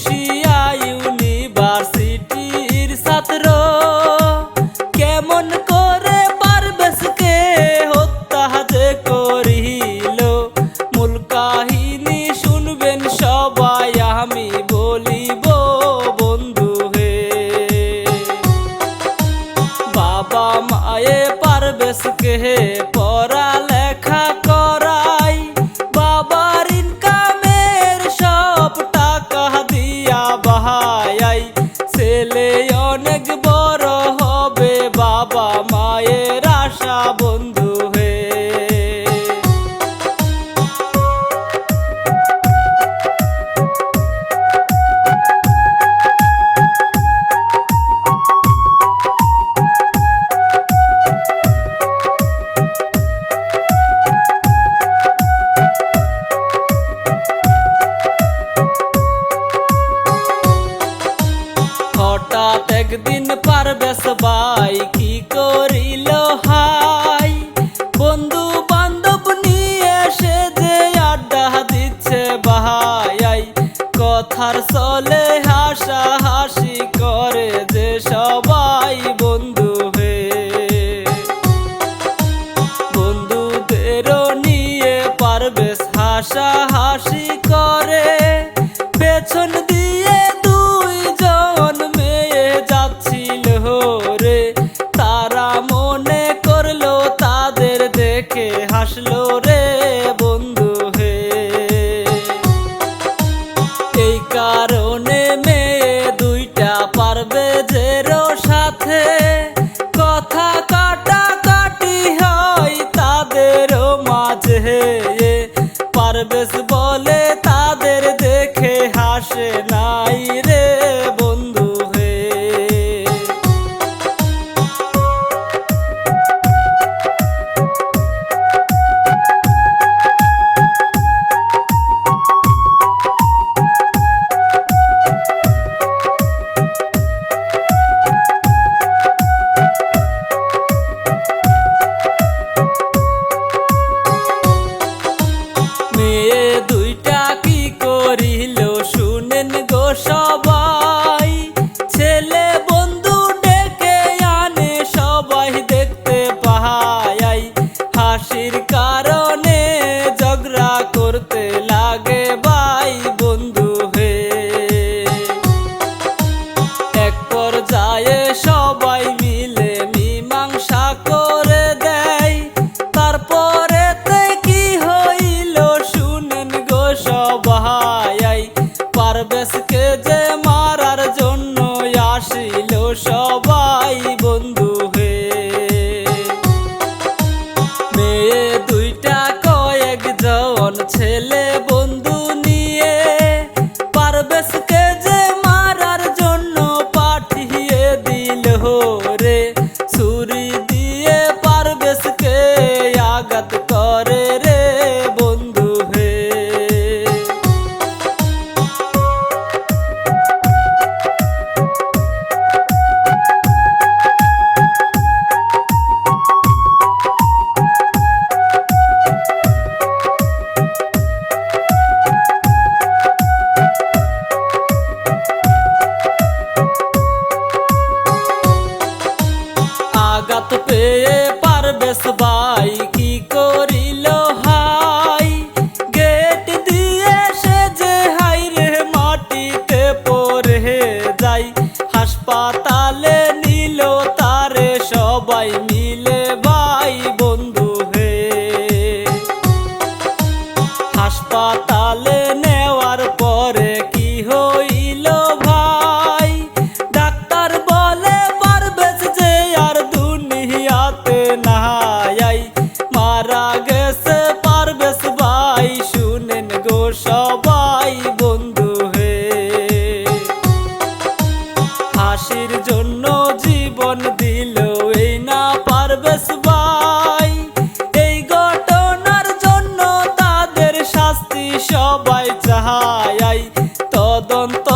বসিয়া ইউনিভার্সিটির ছাত্র। কেমন করে পারবেশকে হত্যা যে করিল? মূল কাহিনী শুনবেন সবাই, আমি বলিব, বন্ধু হে। বাবা মায়ে পারবেশকে হঠাৎ একদিন পারবেশ ভাই, কি করিল হাই? বন্ধু বান্ধব নিয়ে সে যে আড্ডা দিচ্ছে বাহাই কথার চলে হাসা হাসি করে যে সবাই বন্ধু হে। বন্ধুদেরও নিয়ে পারবেশ হাসা কারণে মেয়ে দুইটা পারবে জেরো সাথে। কথা কাটা কাটি হয় তাদেরও মাঝে। পারবেশ বলে পারবেশকে যে মারার জন্য আসিল সবাই বন্ধু হে মেয়ে দুইটা কয়েক জন ছেলে বন্ধু নিয়ে পারবেশকে যে মারার জন্য পাঠিয়ে দিল রে ছুরি হাসপাতালে নিল তারে সবাই মিলে ভাই বন্ধু হে। হাসপাতালে নেওয়ার পরে কি হইল? জীবন দিল এই না পারবেশ ভাই। এই ঘটনার জন্য তাদের শাস্তি সবাই চাহাই তদন্ত